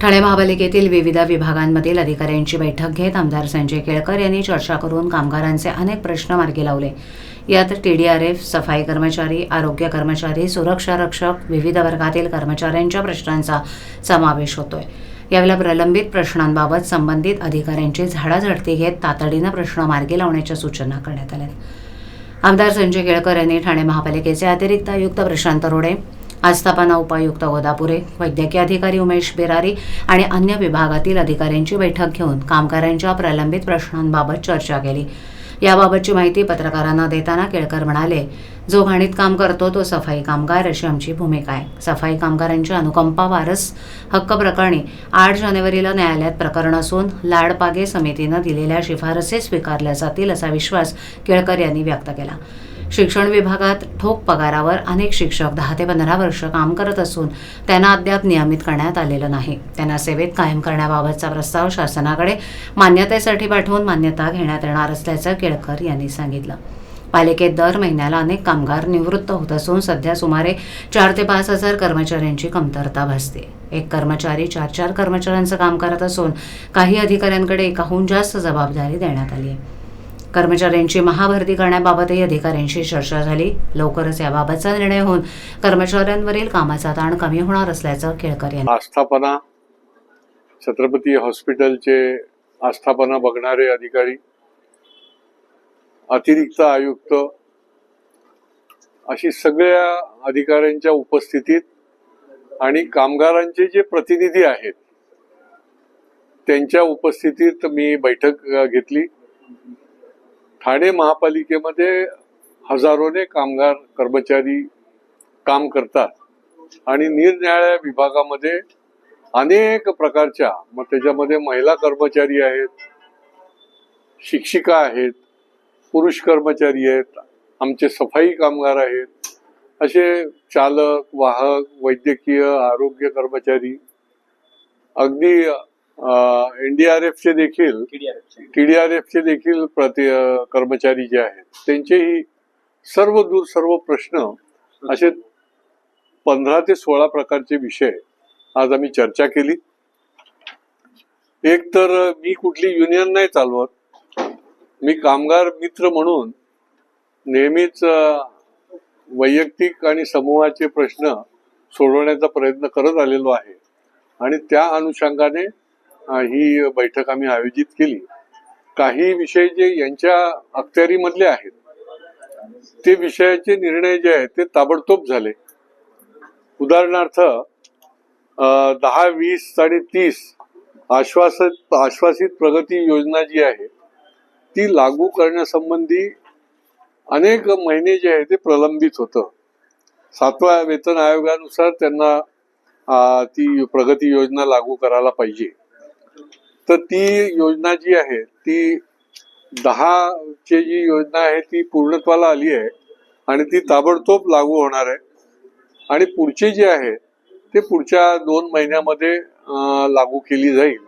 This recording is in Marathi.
ठाणे महापालिकेतील विविध विभागांमधील अधिकाऱ्यांची बैठक घेत आमदार संजय केळकर यांनी चर्चा करून कामगारांचे अनेक प्रश्न मार्गी लावले. यात टीडीआरएफ सफाई कर्मचारी आरोग्य कर्मचारी सुरक्षा रक्षक विविध वर्गातील कर्मचाऱ्यांच्या प्रश्नांचा समावेश होतोय. यावेळेला प्रलंबित प्रश्नांबाबत संबंधित अधिकाऱ्यांची झाडाझडती घेत तातडीनं प्रश्न मार्गी लावण्याच्या सूचना करण्यात आल्या आमदार संजय केळकर यांनी ठाणे महापालिकेचे अतिरिक्त आयुक्त प्रशांत रोडे आस्थापना उपायुक्त गोदापुरे वैद्यकीय अधिकारी उमेश बिरारी आणि अन्य विभागातील अधिकाऱ्यांची बैठक घेऊन कामगारांच्या प्रलंबित प्रश्नांबाबत चर्चा केली. याबाबतची माहिती पत्रकारांना देताना केळकर म्हणाले जो घाणीत काम करतो तो सफाई कामगार अशी आमची भूमिका आहे. सफाई कामगारांच्या अनुकंपा वारस हक्क प्रकरणी आठ जानेवारीला न्यायालयात प्रकरण असून लाडपागे समितीनं दिलेल्या शिफारसी स्वीकारल्या जातील असा विश्वास केळकर यांनी व्यक्त केला. शिक्षण विभागात ठोक पगारावर अनेक शिक्षक दहा ते पंधरा वर्ष काम करत असून त्यांना अद्याप नियमित करण्यात आलेलं नाही. त्यांना सेवेत कायम करण्याबाबतचा प्रस्ताव शासनाकडे मान्यतेसाठी पाठवून मान्यता घेण्यात येणार असल्याचं केळकर यांनी सांगितलं. पालिकेत दर महिन्याला अनेक कामगार निवृत्त होत असून सध्या सुमारे चार ते पाच हजार कर्मचाऱ्यांची कमतरता भासते. एक कर्मचारी चार चार कर्मचाऱ्यांचं काम करत असून काही अधिकाऱ्यांकडे एकाहून जास्त जबाबदारी देण्यात आली आहे. कर्मचाऱ्यांची महाभरती करण्याबाबतही अधिकाऱ्यांशी चर्चा झाली. लवकरच याबाबतचा निर्णय होऊन कर्मचाऱ्यांवरील कामाचा ताण कमी होणार असल्याचं केळकर यांनी आस्थापना छत्रपती हॉस्पिटलचे आस्थापना बघणारे अधिकारी अतिरिक्त आयुक्त अशी सगळ्या अधिकाऱ्यांच्या उपस्थितीत आणि कामगारांचे जे प्रतिनिधी आहेत त्यांच्या उपस्थितीत मी बैठक घेतली. ठाणे महापालिकेमध्ये हजारोने कामगार कर्मचारी काम करतात आणि निरनिराळ्या विभागामध्ये अनेक प्रकारच्या मग त्याच्यामध्ये महिला कर्मचारी आहेत शिक्षिका आहेत पुरुष कर्मचारी आहेत आमचे सफाई कामगार आहेत असे चालक वाहक वैद्यकीय आरोग्य कर्मचारी अगदी एनडीआरएफचे देखील टीडीआरएफचे देखील प्रति कर्मचारी जे आहेत त्यांचेही सर्व दूर सर्व प्रश्न असे पंधरा ते सोळा प्रकारचे विषय आज आम्ही चर्चा केली. एक तर मी कुठली युनियन नाही चालवत. मी कामगार मित्र म्हणून नेहमीच वैयक्तिक आणि समूहाचे प्रश्न सोडवण्याचा प्रयत्न करत आलेलो आहे. आणि त्या अनुषंगाने ही बैठक आम्ही आयोजित केली. काही विषय जे यांच्या अखत्यारीमधले आहेत ते विषयाचे निर्णय जे आहेत ते ताबडतोब झाले. उदाहरणार्थ दहा वीस साडे तीस आश्वासित आश्वासित प्रगती योजना जी आहे ती लागू करण्यासंबंधी अनेक महिने जे आहे ते प्रलंबित होतं. सातव्या वेतन आयोगानुसार त्यांना ती प्रगती योजना लागू करायला पाहिजे. तर ती योजना जी आहे ती दहा ची जी योजना आहे ती पूर्णत्वाला आली आहे आणि ती ताबडतोब लागू होणार आहे. आणि पुढची जी आहे ते पुढच्या दोन महिन्यामध्ये लागू केली जाईल.